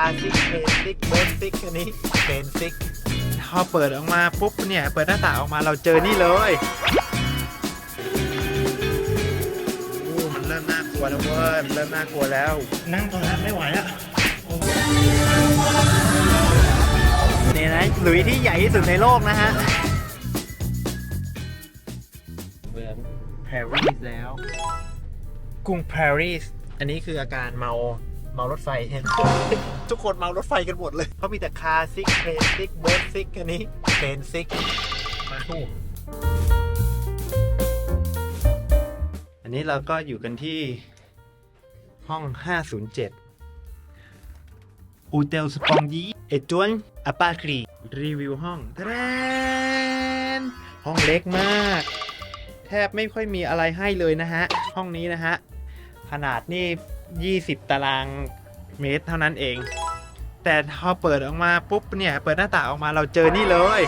าซิกเบสิกเบสิกอันนี้เบนซิกพอเปิดออกมาปุ๊บเนี่ย เปิดหน้าต่างออกมาเราเจอนี่เลยโอ้มันเริ่มน่ากลัวแล้วเว้ยมันเริ่มน่ากลัวแล้ว นั่งตรงนั้นไม่ไหวแล้วนี่นะหลุยที่ใหญ่ที่สุดในโลกนะฮะเมืองปารีสแล้ว กรุงปารีสอันนี้คืออาการเมา เมารถไฟใช่ไหมทุกคนเมารถไฟกันหมดเลยเพราะมีแต่คาซิกเพนซิกเบิร์ดซิกอันนี้เพนซิกมาทูอันนี้เราก็อยู่กันที่ห้อง 507 อูเตลสปองยีเอจวนอปาครีรีวิวห้องแทนห้องเล็กมาก แทบไม่ค่อยมีอะไรให้เลยนะฮะ ห้องนี้นะฮะ ขนาดนี่ 20 ตารางเมตรเท่านั้นเอง แต่พอเปิดออกมาปุ๊บเนี่ย เปิดหน้าต่างออกมาเราเจอนี่เลย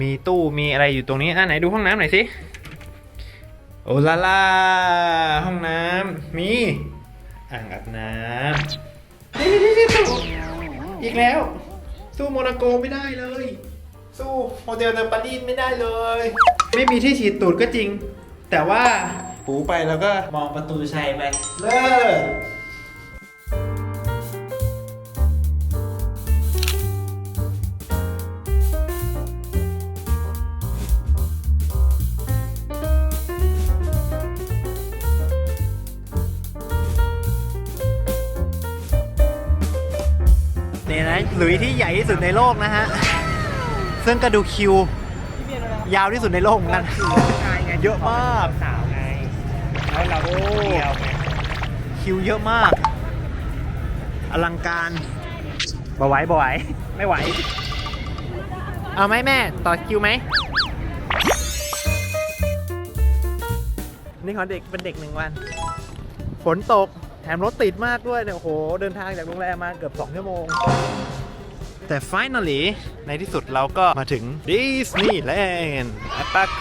มีตู้มีอะไรอยู่ตรงนี้อะไหนดูห้องน้ำหน่อยสิ โอลาลาห้องน้ำมีอ่างอาบน้ำนี่นี่นี่ตู้อีกแล้ว สู้โมนาโกไม่ได้เลย สู้โฮเทลเดอปารีสไม่ได้เลย ไม่มีที่ฉีดตูดก็จริง แต่ว่า ปูไปแล้วก็มองประตูชัยไป เลิศนี่นะหลุยที่ใหญ่ที่สุดในโลกนะฮะ ซึ่งก็ดูคิวยาวที่สุดในโลกเหมือนกัน เยอะมากสาวไง แล้วเราเดียวไงคิวเยอะมาก อลังการบ่ไหวบ่ไหวไม่ไหว เอาไหมแม่ ต่อคิวไหม นี่ของเด็กเป็นเด็กหนึ่งวัน ฝนตก แถมรถติดมากด้วยเนี่ยโอ้โห เดินทางจากโรงแรมมาเกือบ 2 ชั่วโมง แต่ finally ในที่สุดเราก็มาถึงดิสนีย์แลนด์แอปปาค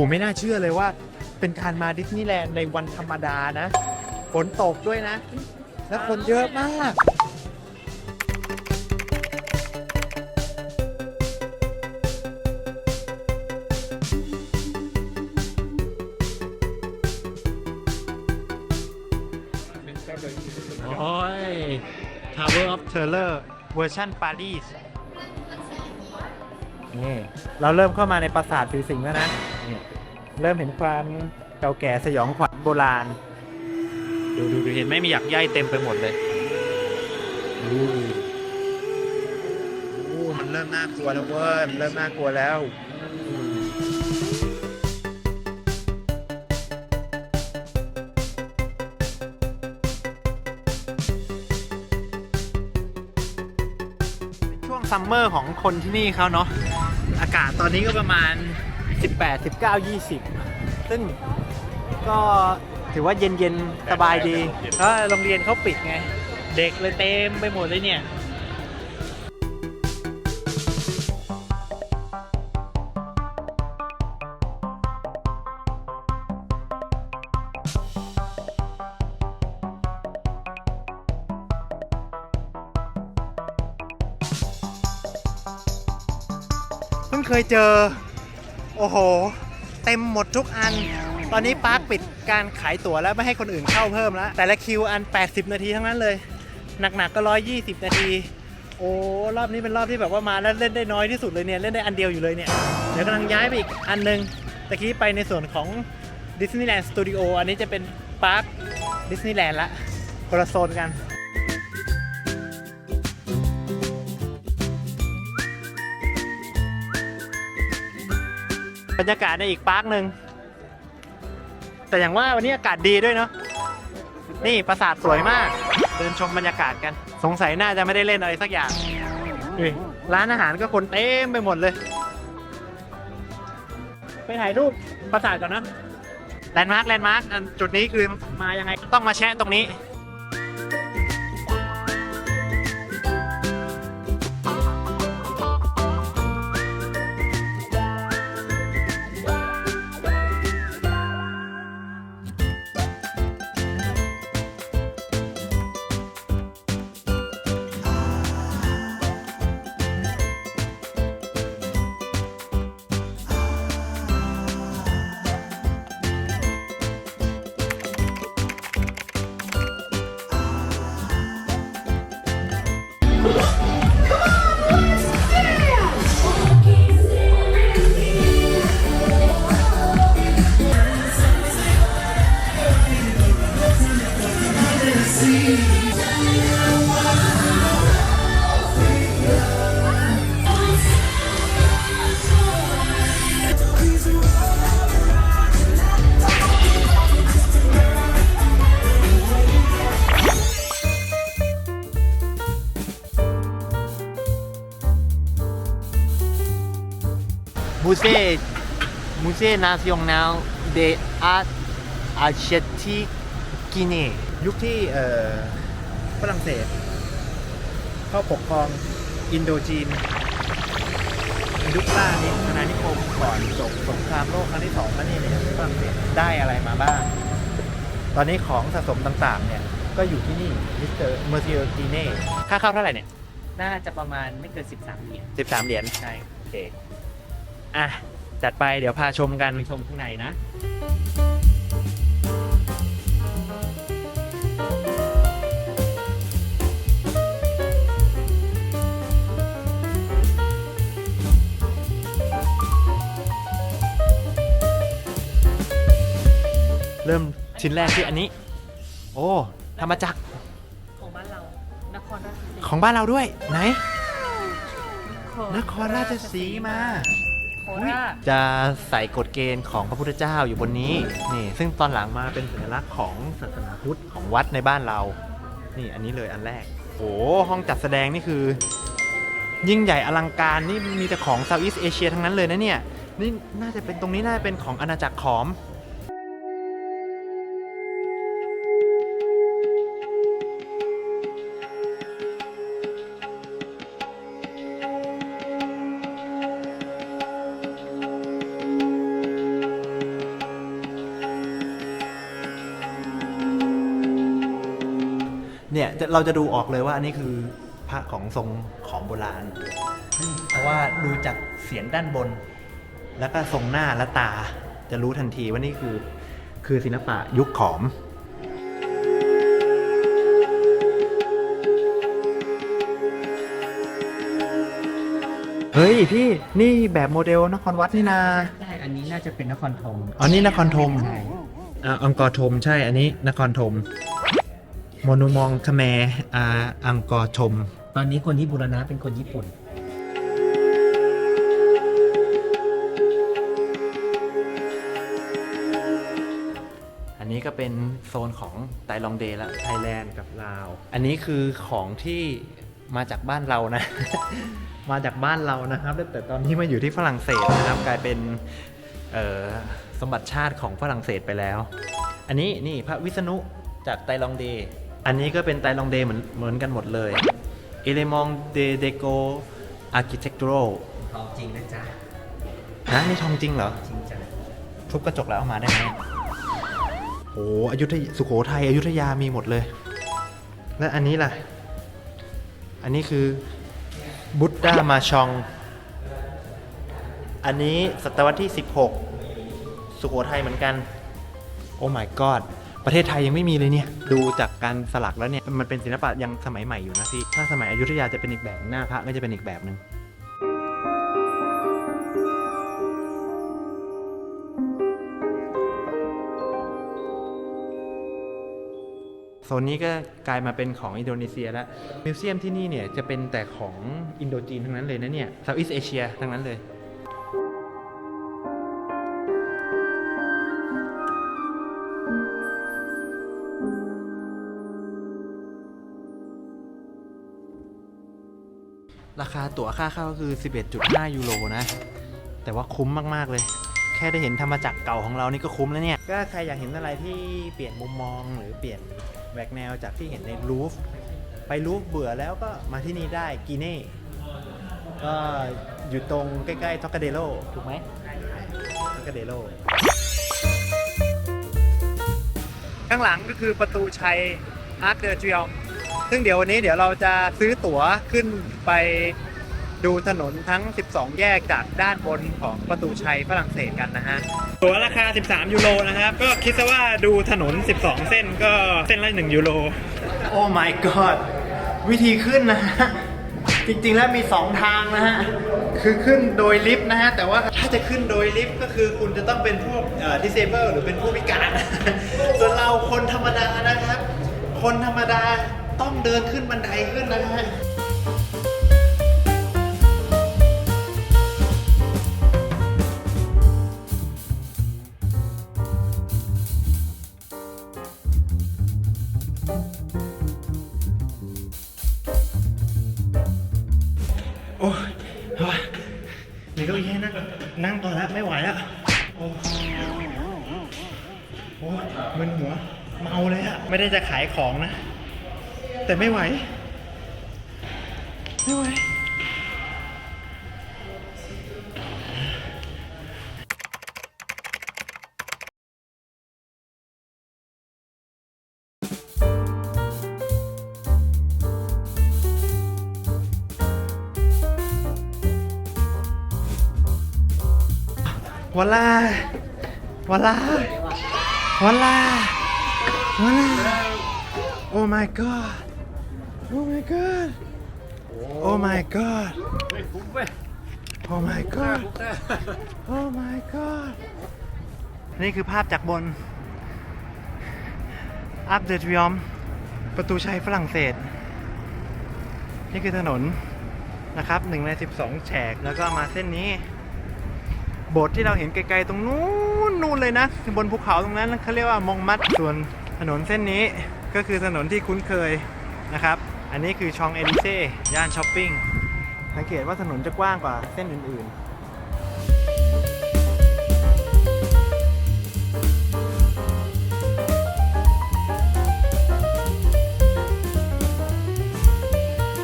โอ้ไม่น่าเชื่อเลยว่า เป็นการมาดิสนีย์แลนด์ในวันธรรมดานะ ฝนตกด้วยนะ แล้วคนเยอะมาก โอ้ย Tower of Terror เวอร์ชันปารีส นี่ เราเริ่มเข้ามาในปราสาทผีสิงแล้วนะ นี่เริ่มเห็นความเก่าแก่สยองขวัญโบราณ ดูดูดูเห็นไหมมีหยักใยเต็มไปหมดเลยดูโอ้มันเริ่มน่ากลัวแล้วเว้ยมันเริ่มน่ากลัวแล้ว ช่วงซัมเมอร์ของคนที่นี่เขาเนาะ อากาศตอนนี้ก็ประมาณ 18 19 20 ซึ่งก็ถือว่าเย็นๆ สบายดีเพราะโรงเรียนเขาปิดไง เด็กเลยเต็มไปหมดเลยเนี่ยเพิ่งเคยเจอ โอ้โห เต็มหมดทุกอัน ตอนนี้ปาร์คปิดการขายตั๋วแล้วไม่ให้คนอื่นเข้าเพิ่มแล้ว แต่ละคิวอัน 80 นาทีทั้งนั้นเลย หนักๆก็ 120 นาที โอ้รอบนี้เป็นรอบที่แบบว่ามาแล้วเล่นได้น้อยที่สุดเลยเนี่ย เล่นได้อันเดียวอยู่เลยเนี่ย เดี๋ยวกำลังย้ายไปอีกอันหนึงตะกี้ไปในส่วนของดิสนีย์แลนด์สตูดิโออันนี้จะเป็นปาร์คดิสนีย์แลนด์ละคนละโซนกัน บรรยากาศในอีกปาร์คหนึ่งแต่อย่างว่าวันนี้อากาศดีด้วยเนาะนี่ปราสาทสวยมาก เดินชมบรรยากาศกัน สงสัยน่าจะไม่ได้เล่นอะไรสักอย่างนี่ร้านอาหารก็คนเต็มไปหมดเลย ไปถ่ายรูปปราสาทก่อนนะแลนด์มาร์คแลนด์มาร์คจุดนี้คือมายังไงต้องมาแชะตรงนี้ Musée Musée National des Arts Asiatiques Guinée ยุคที่เอ่อฝรั่งเศส เข้าปกครองอินโดจีนยุคล่านิอาณานิคมก่อนจบสงครามโลกครั้งที่สองนั่นนี่เนี่ยฝรั่งเศสได้อะไรมาบ้าง ตอนนี้ของสะสมต่างๆ เนี่ย ก็อยู่ที่นี่มิสเตอร์เมอร์ซิโอจีเน่ค่าเข้าเท่าไหร่เนี่ย น่าจะประมาณไม่เกิน 13 เหรียญ13 เหรียญ ใช่ โอเค อะ จัดไปเดี๋ยวพาชมกันไปชมข้างในนะเริ่มชิ้นแรกที่อันนี้ โอ้ทำมาจากของบ้านเรา นครราชสีของบ้านเราด้วย ไหนมานครราชสีมา โคราชจะใส่กฎเกณฑ์ของพระพุทธเจ้าอยู่บนนี้นี่ ซึ่งตอนหลังมาเป็นสัญลักษณ์ของศาสนาพุทธของวัดในบ้านเรา นี่อันนี้เลยอันแรกโอ้ห้องจัดแสดงนี่คือ ยิ่งใหญ่อลังการนี่มีแต่ของเซาท์อีสเอเชียทั้งนั้นเลยนะเนี่ยนี่น่าจะเป็นตรงนี้น่าจะเป็นของอาณาจักรขอม เนี่ยจะเราจะดูออกเลยว่าอันนี้คือพระของทรงของโบราณ เพราะว่าดูจากเสียนด้านบน แล้วก็ทรงหน้าและตาจะรู้ทันทีว่านี่คือคือศิลปะยุคขอม เฮ้ยพี่นี่แบบโมเดลนครวัดนี่นา ใช่อันนี้น่าจะเป็นนครธมอ๋อนี่นครธม ใช่ อ่าอังกอร์ธมใช่อันนี้นครธม โมนูมองคแมอาอังกอร์ธมตอนนี้คนที่บูรณะเป็นคนญี่ปุ่น อันนี้ก็เป็นโซนของไตลองเดย์ละไทยแลนด์กับลาว อันนี้คือของที่มาจากบ้านเรานะ มาจากบ้านเรานะครับ แต่ตอนนี้มาอยู่ที่ฝรั่งเศสนะครับ กลายเป็นเอ่อสมบัติชาติของฝรั่งเศสไปแล้ว อันนี้นี่พระวิษณุจากไตลองเดย์ อันนี้ก็เป็นไตลองเดย์เหมือนเหมือนกันหมดเลยเอเลมองเดเดโกอาร์คิเทคตูรทองจริงนะจ๊ะนะนี่ทองจริงเหรอ จริงจ้ะทุบกระจกแล้วเอามาได้ไหมโอ้อยุธยสุโขทัยอยุธยามีหมดเลย และอันนี้ล่ะ อันนี้คือบุตดามาชอง อันนี้ศตวรรษที่ 16 สุโขทัยเหมือนกัน โอ้ my god ประเทศไทยยังไม่มีเลยเนี่ย ดูจากการสลักแล้วเนี่ย มันเป็นศิลปะยังสมัยใหม่อยู่นะพี่ ถ้าสมัยอยุธยาจะเป็นอีกแบบหน้าพระก็จะเป็นอีกแบบหนึ่งโซนนี้ก็กลายมาเป็นของอินโดนีเซียแล้วมิวเซียมที่นี่เนี่ยจะเป็นแต่ของอินโดจีนทั้งนั้นเลยนะเนี่ยเซาท์อีสเอเชียทั้งนั้นเลย ราคาตั๋วค่าเข้าก็คือ 11.5 ยูโรนะ แต่ว่าคุ้มมาก ๆ เลย แค่ได้เห็นธรรมจักรเก่าของเรานี่ก็คุ้มแล้วเนี่ย ก็ใครอยากเห็นอะไรที่เปลี่ยนมุมมองหรือเปลี่ยนแหวกแนวจากที่เห็นในรูฟ ไปรูฟเบื่อแล้วก็มาที่นี่ได้กีเน่ ก็อยู่ตรงใกล้ๆท็อกกาเดโลถูกไหมท็อกกาเดโลข้างหลังก็คือประตูชัยอาร์คเดอร์จิอ ซึ่งเดี๋ยววันนี้เดี๋ยวเราจะซื้อตั๋วขึ้นไปดูถนนทั้ง 12 แยกจากด้านบนของประตูชัยฝรั่งเศสกันนะฮะ ตั๋วราคา 13 ยูโรนะครับ ก็คิดซะว่าดูถนน 12 เส้นก็เส้นละ 1 ยูโร โอ้ my god วิธีขึ้นนะฮะ จริงๆแล้วมี 2 ทางนะฮะ คือขึ้นโดยลิฟต์นะฮะ แต่ว่าถ้าจะขึ้นโดยลิฟต์ก็คือคุณจะต้องเป็นพวกเอ่อ disable หรือเป็นผู้พิการ ส่วนเราคนธรรมดานะครับ คนธรรมดา ต้องเดินขึ้นบันไดขึ้นนะฮะโอ้ยโอ้ยมีเก้าอี้ให้นั่งนั่งก่อแล้วไม่ไหวแล้ว โอ้โหมึนหัว เมาเลยอะไม่ได้จะขายของนะ แต่ไม่ไหว ไม่ไหววลาวลาวลาวลา Oh my god Oh my god Oh my god Oh my god Oh my god นี่คือภาพจากบน อัพเดทวิอมประตูชัยฝรั่งเศส นี่คือถนนนะครับหนึ่งใน12 แฉก แล้วก็มาเส้นนี้ โบสถ์ที่เราเห็นไกลๆตรงนู้นนู่นเลยนะ บนภูเขาตรงนั้นเขาเรียกว่ามองมัดส่วนถนนเส้นนี้ก็คือถนนที่คุ้นเคยนะครับ อันนี้คือชองเอลิเซ่ย่านช้อปปิ้งสังเกตว่าถนนจะกว้างกว่าเส้นอื่นๆ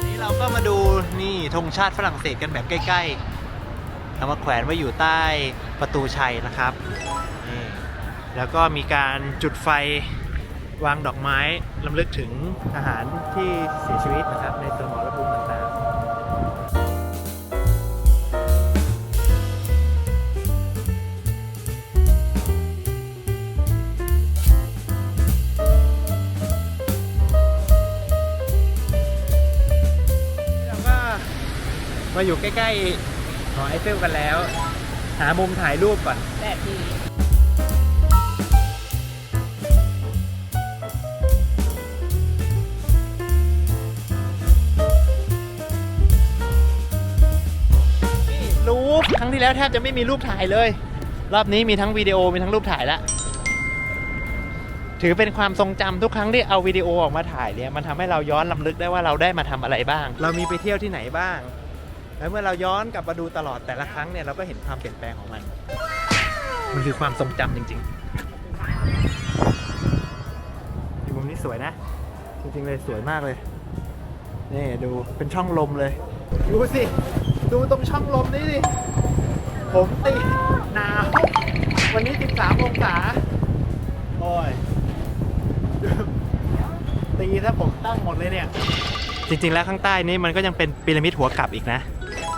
นี่เราก็มาดูนี่ธงชาติฝรั่งเศสกันแบบใกล้ๆเอามาแขวนไว้อยู่ใต้ประตูชัยนะครับนี่แล้วก็มีการจุดไฟ วางดอกไม้ลำลึกถึงทหารที่เสียชีวิตนะครับ ในสมรภูมิต่างๆเราก็มาอยู่ใกล้ๆหอไอเฟลกันแล้ว หามุมถ่ายรูปก่อนแบบนี้ ที่แล้วแทบจะไม่มีรูปถ่ายเลย รอบนี้มีทั้งวิดีโอมีทั้งรูปถ่ายล้วถือเป็นความทรงจำทุกครั้งที่เอาวิดีโอออกมาถ่ายเนี่ยมันทำให้เราย้อนลำลึกได้ว่าเราได้มาทำอะไรบ้าง เรามีไปเที่ยวที่ไหนบ้าง แล้วเมื่อเราย้อนกลับมาดูตลอดแต่ละครั้งเนี่ยเราก็เห็นความเปลี่ยนแปลงของมัน มันคือความทรงจำจริงๆที่มุมนี้สวยนะ จริงๆเลยสวยมากเลยนี่ดูเป็นช่องลมเลย ดูสิ ดูตรงช่องลมนี้สิ ผมตีหนาว วันนี้ 13 องศา โอ้ย ตีถ้าผมตั้งหมดเลยเนี่ย จริงๆ แล้วข้างใต้นี้มันก็ยังเป็นพีระมิดหัวกลับอีกนะ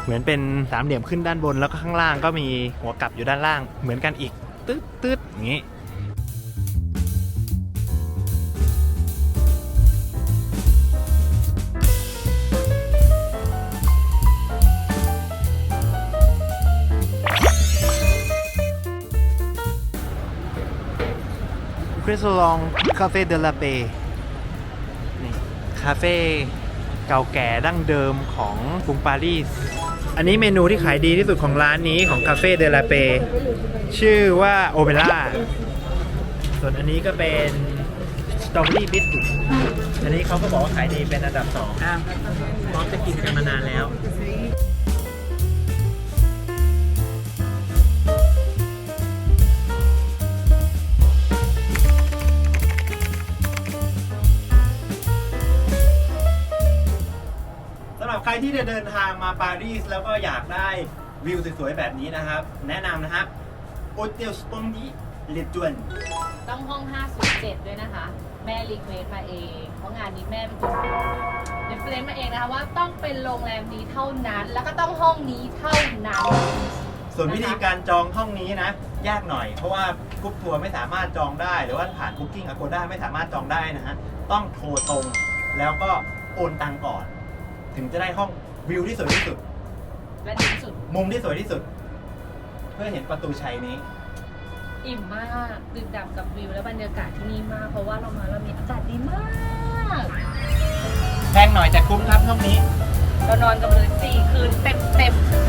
เหมือนเป็นสามเหลี่ยมขึ้นด้านบนแล้วก็ข้างล่างก็มีหัวกลับอยู่ด้านล่างเหมือนกันอีก ตึ๊ดตึ๊ดอย่างนี้ สลองคาเฟ่เดลาเปนี่คาเฟ่เก่าแก่ดั้งเดิมของกรุงปารีส อันนี้เมนูที่ขายดีที่สุดของร้านนี้ของคาเฟ่เดลาเปชื่อว่าโอเปร่า ส่วนอันนี้ก็เป็นสตรอเบอรี่บิสกิตอันนี้เขาก็บอกว่าขายดีเป็นอันดับสองอ้าวพร้อมจะกินกันมานานแล้ว ที่จะเดินทางมาปารีสแล้วก็อยากได้วิวสวยๆแบบนี้นะครับ แนะนำนะครับโอเทลสปองดีเลจวนต้องห้อง 507 ด้วยนะคะ แม่รีเควสมาเอง เพราะงานนี้แม่เป็นคนเดฟเฟรนมาเองนะคะว่าต้องเป็นโรงแรมนี้เท่านั้น แล้วก็ต้องห้องนี้เท่านั้น ส่วนวิธีการจองห้องนี้นะ ยากหน่อย เพราะว่ากรุ๊ปทัวร์ไม่สามารถจองได้ หรือว่าผ่าน Booking Agoda ไม่สามารถจองได้นะฮะ ต้องโทรตรง แล้วก็โอนตังก่อน ถึงจะได้ห้องวิวที่สวยที่สุด และดีที่สุด มุมที่สวยที่สุด เพื่อเห็นประตูชัยนี้ อิ่มมากดื่มด่ำกับวิวและบรรยากาศที่นี่มาก เพราะว่าเรามาเรามีอากาศดีมากแพงหน่อยแต่คุ้มครับห้องนี้ เรานอนกันเลยสี่คืนเต็มเต็มๆ